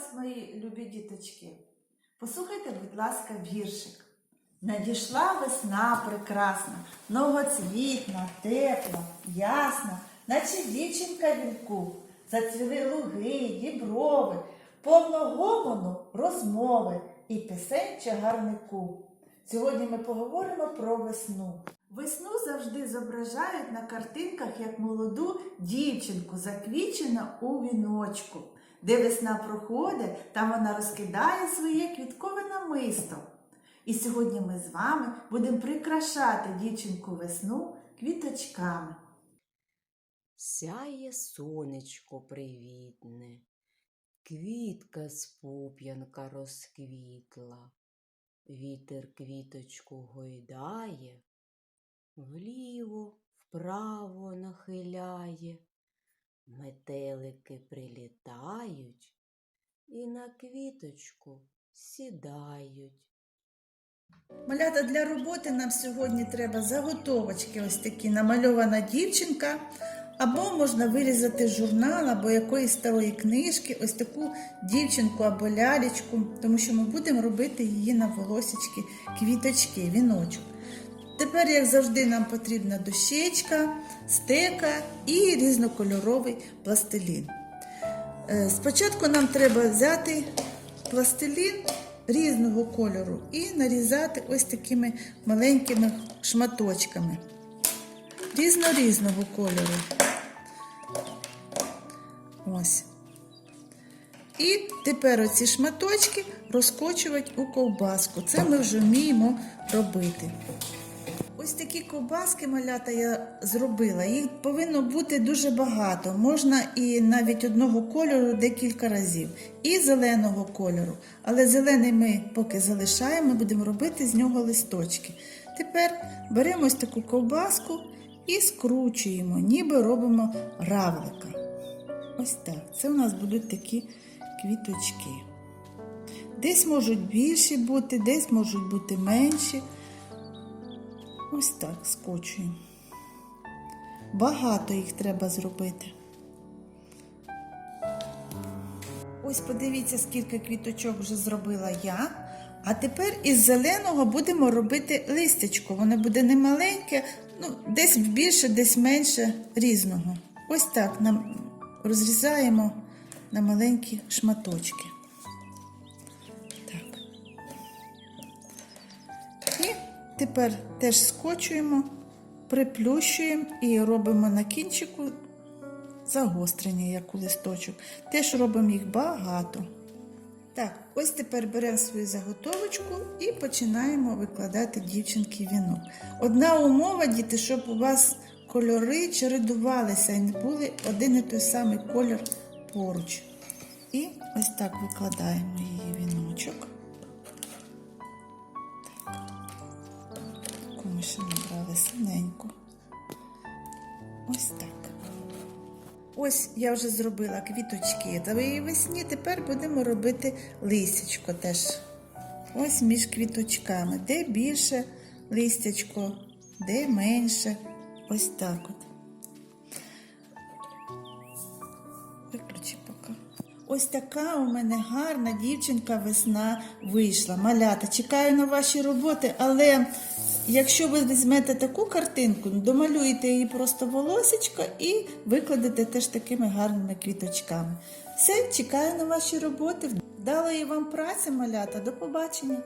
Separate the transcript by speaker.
Speaker 1: вас, мої любі діточки. Послухайте, будь ласка, віршик. Надійшла весна прекрасна, многоцвітна, тепла, ясна, наче дівчинка вінку, зацвіли луги, діброви, повно гомону розмови і пісень чагарнику. Сьогодні ми поговоримо про весну. Весну завжди зображають на картинках як молоду дівчинку, заквічену у віночку. Де весна проходить, там вона розкидає своє квіткове намисто. І сьогодні ми з вами будемо прикрашати дівчинку весну квіточками.
Speaker 2: Сяє сонечко привітне, квітка з пуп'янка розквітла, вітер квіточку гойдає, вліво, вправо нахиляє, метелики прилітають і на квіточку сідають.
Speaker 1: Малята для роботи нам сьогодні треба заготовочки, ось такі. Намальована дівчинка, або можна вирізати з журнал або якоїсь старої книжки, ось таку дівчинку або лялечку, тому що ми будемо робити її на волосічки, квіточки, віночок. Тепер, як завжди, нам потрібна дощечка, стека і різнокольоровий пластилін. Е, Спочатку нам треба взяти пластилін різного кольору і нарізати ось такими маленькими шматочками різно-різного кольору. Ось. І тепер оці шматочки розкочувати у ковбаску. Це ми вже вміємо робити. Ось такі ковбаски малята я зробила. Їх повинно бути дуже багато. Можна і навіть одного кольору декілька разів. І зеленого кольору. Але зелений ми поки залишаємо, будемо робити з нього листочки. Тепер беремо ось таку ковбаску і скручуємо, ніби робимо равлика. Ось так. Це у нас будуть такі квіточки. Десь можуть більші бути, десь можуть бути менші. Ось так скочуємо. Багато їх треба зробити. Ось подивіться, скільки квіточок вже зробила я. А тепер із зеленого будемо робити листячко. Воно буде не маленьке, ну, десь більше, десь менше різного. Ось так нам розрізаємо на маленькі шматочки. Тепер теж скочуємо, приплющуємо і робимо на кінчику загострення, як у листочок. Теж робимо їх багато. Так, ось тепер беремо свою заготовочку і починаємо викладати дівчинки вінок. Одна умова, діти, щоб у вас кольори чередувалися і не були один і той самий колір поруч. І ось так викладаємо її віночок. Таку набрали синеньку. Ось так. Ось я вже зробила квіточки та весні. Тепер будемо робити листячко теж. Ось між квіточками. Де більше листячко, де менше. Ось так от. Виключи поки. Ось така у мене гарна дівчинка весна вийшла. Малята, чекаю на ваші роботи, але якщо ви візьмете таку картинку, домалюєте її просто волосечко і викладете теж такими гарними квіточками. Все, чекаю на ваші роботи. Вдалої вам праці, малята. До побачення!